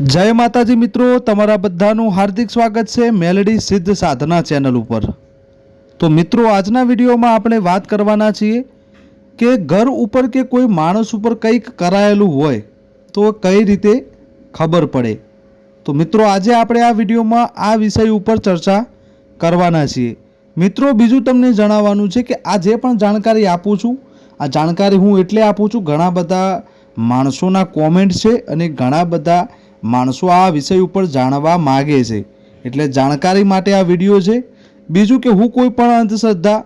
જય માતાજી મિત્રો, તમારા બધાનું હાર્દિક સ્વાગત છે મેલડી સિદ્ધ સાધના ચેનલ ઉપર. તો મિત્રો, આજના વિડીયોમાં આપણે વાત કરવાના છીએ કે ઘર ઉપર કે કોઈ માણસ ઉપર કંઈક કરાયેલું હોય તો કઈ રીતે ખબર પડે. તો મિત્રો, આજે આપણે આ વિડીયોમાં આ વિષય ઉપર ચર્ચા કરવાના છીએ. મિત્રો, બીજું તમને જણાવવાનું છે કે આ જે પણ જાણકારી આપું છું, આ જાણકારી હું એટલે આપું છું, ઘણા બધા માણસોના કોમેન્ટ છે અને ઘણા બધા માણસો આ વિષય ઉપર જાણવા માગે છે. એટલે જાણકારી માટે આ વીડિયો છે. બીજું કે હું કોઈ પણ અંધશ્રદ્ધા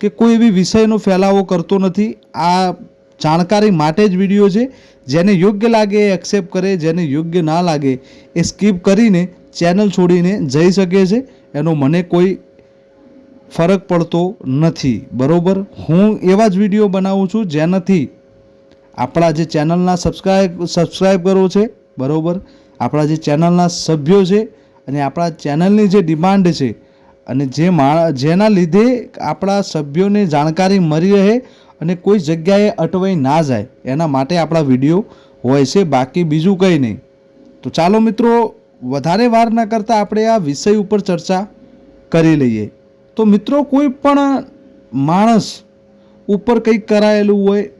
કે કોઈ એવી વિષયનો ફેલાવો કરતો નથી, આ જાણકારી માટે જ વીડિયો છે. જેને યોગ્ય લાગે એ એક્સેપ્ટ કરે, જેને યોગ્ય ના લાગે એ સ્કીપ કરીને ચેનલ છોડીને જઈ શકે છે. એનો મને કોઈ ફરક પડતો નથી. બરાબર? હું એવા જ વીડિયો બનાવું છું જેનાથી આપણા જે ચેનલના સબસ્ક્રાઈબ સબસ્ક્રાઈબ કરો છે બરોબર? આપણા જે ચેનલના સભ્યો છે અને આપણા ચેનલની જે ડિમાન્ડ છે અને જે મા જેના લીધે આપણા સભ્યોને જાણકારી મળી રહે અને કોઈ જગ્યાએ અટવાઈ ના જાય, એના માટે આપણા વીડિયો હોય છે, બાકી બીજું કંઈ નહીં. તો ચાલો મિત્રો, વધારે વાર ના કરતાં આપણે આ વિષય ઉપર ચર્ચા કરી લઈએ. તો મિત્રો, કોઈ પણ માણસ ઉપર કંઈક કરાયેલું હોય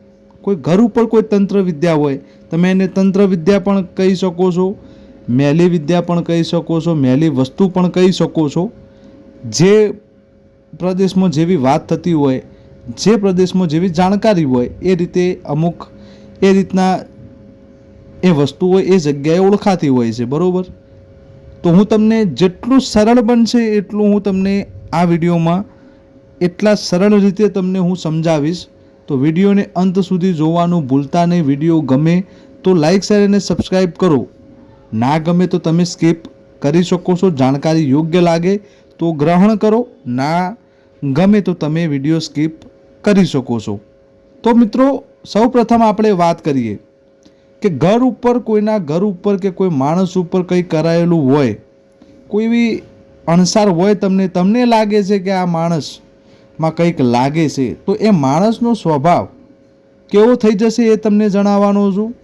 કોઈ ઘર ઉપર કોઈ તંત્ર વિદ્યા હોય, તમે એને તંત્ર વિદ્યા પણ કહી શકો છો, મેલી વિદ્યા પણ કહી શકો છો, મેલી વસ્તુ પણ કહી શકો છો. જે પ્રદેશમાં જેવી વાત થતી હોય, જે પ્રદેશમાં જેવી જાણકારી હોય, એ રીતે અમુક એ રીતના એ વસ્તુ હોય, એ જગ્યાએ ઓળખાતી હોય છે, બરાબર? તો હું તમને જેટલું સરળ બનશે એટલું હું તમને આ વિડીયોમાં એટલા સરળ રીતે તમને હું સમજાવીશ. તો વિડીયોને અંત સુધી જોવાનું ભૂલતા નહીં. વીડિયો ગમે તો લાઈક શેર અને સબસ્ક્રાઈબ કરો. ના ગમે તો તમે સ્કીપ કરી શકો છો. જાણકારી યોગ્ય લાગે તો ગ્રહણ કરો. ના ગમે તો તમે વીડિયો સ્કીપ કરી શકો છો. તો મિત્રો સૌ પ્રથમ આપણે વાત કરીએ કે ઘર ઉપર કોઈના ઘર ઉપર કે કોઈ માણસ ઉપર કંઈ કરાયેલું હોય, કોઈ એવી અણસાર હોય તમને તમને લાગે છે કે આ માણસમાં કંઈક લાગે છે, તો એ માણસનો સ્વભાવ કેવો થઈ જશે એ તમને જણાવવાનો છું?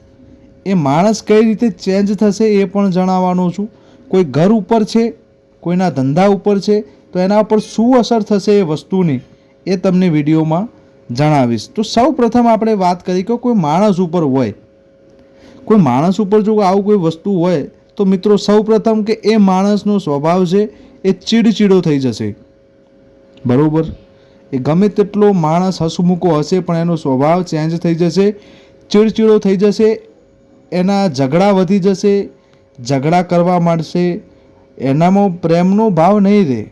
એ માણસ કઈ રીતે ચેન્જ થશે એ પણ જણાવવાનો છું. કોઈ ઘર ઉપર છે, કોઈના ધંધા ઉપર છે, તો એના ઉપર શું અસર થશે એ વસ્તુની એ તમને વિડીયોમાં જણાવીશ. તો સૌ પ્રથમ આપણે વાત કરી કે કોઈ માણસ ઉપર હોય, કોઈ માણસ ઉપર જો આવું કોઈ વસ્તુ હોય, તો મિત્રો સૌ પ્રથમ કે એ માણસનો સ્વભાવ છે, એ ચીડચીડો થઈ જશે. બરોબર? એ ગમે તેટલો માણસ હસમુખો હશે, પણ એનો સ્વભાવ ચેન્જ થઈ જશે, ચીડચીડો થઈ જશે, એના ઝઘડા વધી જશે, ઝઘડા કરવા માંડશે, એનામાં પ્રેમનો ભાવ નહીં રહે.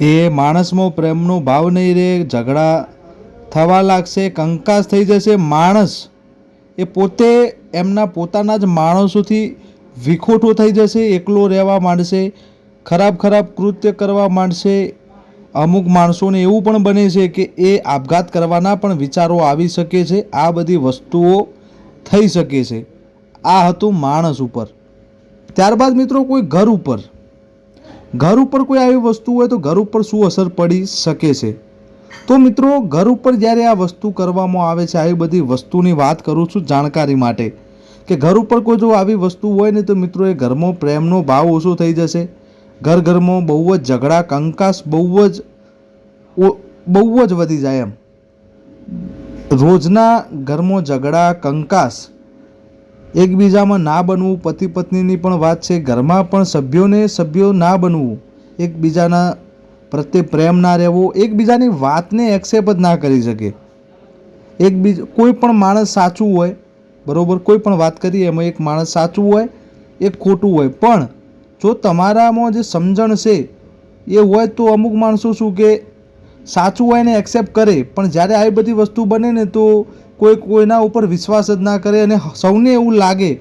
એ માણસમાં પ્રેમનો ભાવ નહીં રહે, ઝઘડા થવા લાગશે, કંકાસ થઈ જશે, માણસ એ પોતે એમના પોતાના જ માણસોથી વિખોટો થઈ જશે, એકલો રહેવા માંડશે, ખરાબ ખરાબ કૃત્ય કરવા માંડશે અમુક માણસોને એવું પણ બને છે કે એ આપઘાત કરવાના પણ વિચારો આવી શકે છે, આ બધી વસ્તુઓ થઈ શકે છે. આ હતું માણસ ઉપર. ત્યારબાદ મિત્રો કોઈ ઘર ઉપર. ઘર ઉપર કોઈ આવી વસ્તુ હોય તો ઘર ઉપર શું અસર પડી શકે છે? તો મિત્રો, ઘર ઉપર જ્યારે આ વસ્તુ કરવામાં આવે છે, આવી બધી વસ્તુની વાત કરું છું જાણકારી માટે. કે ઘર ઉપર કોઈ જો આવી વસ્તુ હોય ને તો મિત્રો એ ઘરમાં પ્રેમનો ભાવ ઓછો થઈ જશે. ઘર ઘરમાં બહુ જ ઝઘડા, કંકાસ બહુ જ બહુ જ વધી જાય એમ. રોજના ઘરમાં ઝઘડા, કંકાસ એકબીજામાં ના બનવું, પતિ પત્નીની પણ વાત છે. ઘરમાં પણ સભ્યોને સભ્યો ના બનવું, એકબીજાના પ્રત્યે પ્રેમ ના રહેવો, એકબીજાની વાતને એક્સેપ્ટ ના કરી શકે. એકબીજ, કોઈ પણ માણસ સાચું હોય, બરાબર, કોઈ પણ વાત કરીએ એમાં એક માણસ સાચું હોય, એક ખોટું હોય, પણ જો તમારામાં જે સમજણ છે, એ હોય તો અમુક માણસો શું કે સાચું હોય ને એક્સેપ્ટ કરે, પણ જ્યારે આવી બધી વસ્તુ બને ને તો કોઈ કોઈના ઉપર વિશ્વાસ જ ના કરે અને સૌને એવું લાગે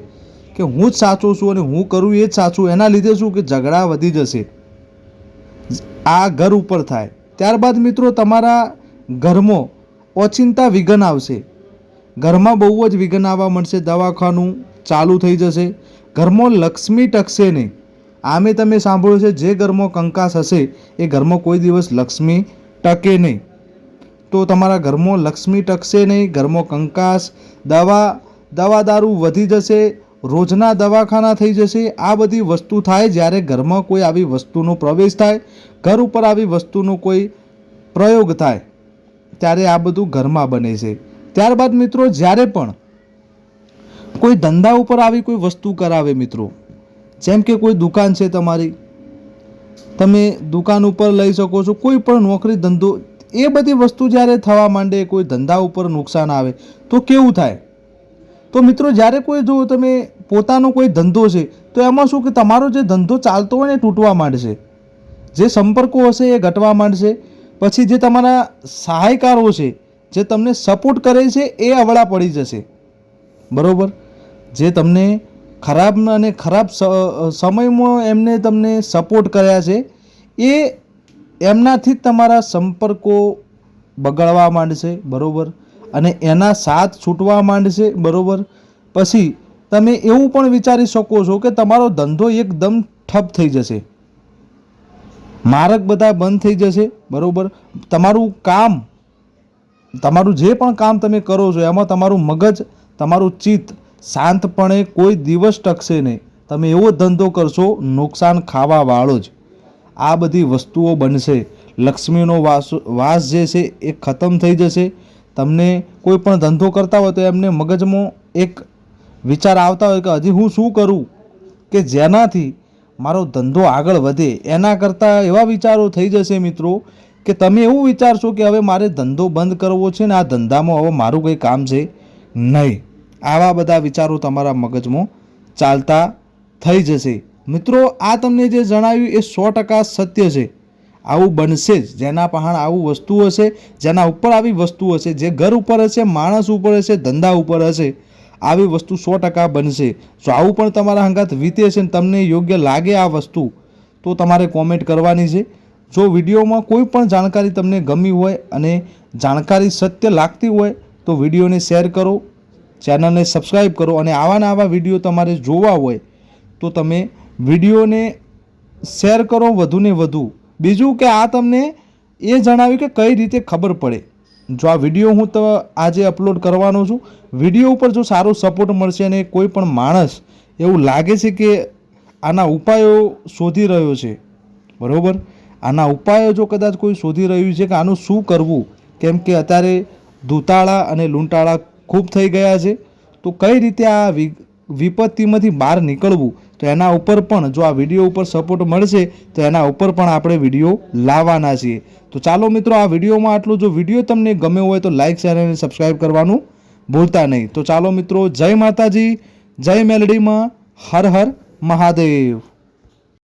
કે હું જ સાચો છું અને હું કરું એ જ સાચું, એના લીધે શું કે ઝઘડા વધી જશે. આ ઘર ઉપર થાય. ત્યારબાદ મિત્રો તમારા ઘરમાં ઓચિંતા વિઘન આવશે. ઘરમાં બહુ જ વિઘન આવવા મળશે દવાખાનું ચાલુ થઈ જશે. ઘરમાં લક્ષ્મી ટકશે નહીં. આમે તમે સાંભળ્યું છે, જે ઘરમાં કંકાસ હશે, એ ઘરમાં કોઈ દિવસ લક્ષ્મી ટકે નહીં. તો તમારા ઘરમાં લક્ષ્મી ટકશે નહીં, ઘરમાં કંકાસ, દવા દવા દારૂ વધી જશે, રોજના દવાખાના થઈ જશે, આ બધી વસ્તુ થાય જ્યારે ઘરમાં કોઈ આવી વસ્તુનો પ્રવેશ થાય, ઘર ઉપર આવી વસ્તુનો કોઈ પ્રયોગ થાય, ત્યારે આ બધું ઘરમાં બને છે. ત્યારબાદ મિત્રો, જ્યારે પણ કોઈ ધંધા ઉપર આવી કોઈ વસ્તુ કરાવે મિત્રો જેમ કે કોઈ દુકાન છે તમારી, તમે દુકાન ઉપર લઈ શકો છો, કોઈ પણ નોકરી, ધંધો, એ બધી વસ્તુ જ્યારે થવા માંડે, કોઈ ધંધા ઉપર નુકસાન આવે, તો કેવું થાય? તો મિત્રો, જ્યારે કોઈ જો તમે પોતાનો કોઈ ધંધો છે, તો એમાં શું કે તમારો જે ધંધો ચાલતો હોય ને તૂટવા માંડશે. જે સંપર્કો હશે, એ ઘટવા માંડશે. પછી જે તમારા સહાયકારો છે, જે તમને સપોર્ટ કરે છે, એ અવળા પડી જશે. બરાબર? જે તમને ખરાબ અને ખરાબ સમયમાં એમને તમને સપોર્ટ કર્યા છે, એ એમનાથી જ તમારા સંપર્કો બગડવા માંડશે, બરાબર? અને એના સાથ છૂટવા માંડશે, બરાબર? પછી તમે એવું પણ વિચારી શકો છો કે તમારો ધંધો એકદમ ઠપ થઈ જશે. માર્ગ બધા બંધ થઈ જશે, બરાબર? તમારું કામ, તમારું જે પણ કામ તમે કરો છો, એમાં તમારું મગજ, તમારું ચિત્ત શાંતપણે કોઈ દિવસ ટકશે નહીં. તમે એવો ધંધો કરશો, નુકસાન ખાવા વાળો જ. આ બધી વસ્તુઓ બનશે. લક્ષ્મીનો વાસ વાસ જે છે એ ખતમ થઈ જશે. તમને કોઈ પણ ધંધો કરતા હોય તો એમને મગજમાં એક વિચાર આવતા હોય કે હજી હું શું કરું? કે જેનાથી મારો ધંધો આગળ વધે. એના કરતાં એવા વિચારો થઈ જશે મિત્રો કે તમે એવું વિચારશો કે હવે મારે ધંધો બંધ કરવો છે ને આ ધંધામાં હવે મારું કંઈ કામ છે નહીં. આવા બધા વિચારો તમારા મગજમાં ચાલતા થઈ જશે. મિત્રો, આ તમને જે જણાવ્યું એ સો ટકા સત્ય છે. આવું બનશે જ. જેના પહાણ આવું વસ્તુ હશે, જેના ઉપર આવી વસ્તુ હશે, જે ઘર ઉપર હશે, માણસ ઉપર હશે, ધંધા ઉપર હશે, આવી વસ્તુ સો ટકા બનશે. જો આવું પણ તમારા હંગાત વીતે છે ને તમને યોગ્ય લાગે આ વસ્તુ, તો તમારે કોમેન્ટ કરવાની છે. જો વિડીયોમાં કોઈ પણ જાણકારી તમને ગમી હોય અને જાણકારી સત્ય લાગતી હોય, તો વિડીયોને શેર કરો. ચેનલને સબસ્ક્રાઈબ કરો અને આવા આવા વીડિયો તમારે જોવા હોય તો તમે વિડીયોને શેર કરો વધુને વધુ. બીજું કે આ તમને એ જણાવ્યું કે કઈ રીતે ખબર પડે. જો આ વીડિયો હું તો આજે અપલોડ કરવાનો છું, વીડિયો ઉપર જો સારો સપોર્ટ મળશે અને કોઈ પણ માણસ એવું લાગે છે કે આના ઉપાયો શોધી રહ્યો છે, બરાબર? આના ઉપાયો જો કદાચ કોઈ શોધી રહ્યું છે કે આનું શું કરવું? કેમ કે અત્યારે ધૂતાળા અને લૂંટાળા ખૂબ થઈ ગયા છે. તો કઈ રીતે આ વિપત્તિમાંથી બહાર નીકળવું? તો એના ઉપર પણ જો આ વીડિયો ઉપર સપોર્ટ મળશે, તો એના ઉપર પણ આપણે વીડિયો લાવવાના છીએ. તો ચાલો મિત્રો, આ વિડીયોમાં આટલું. જો વીડિયો તમને ગમ્યો હોય તો લાઇક શેર અને સબસ્ક્રાઈબ કરવાનું ભૂલતા નહીં. તો ચાલો મિત્રો, જય માતાજી, જય મેલડીમાં, હર હર મહાદેવ.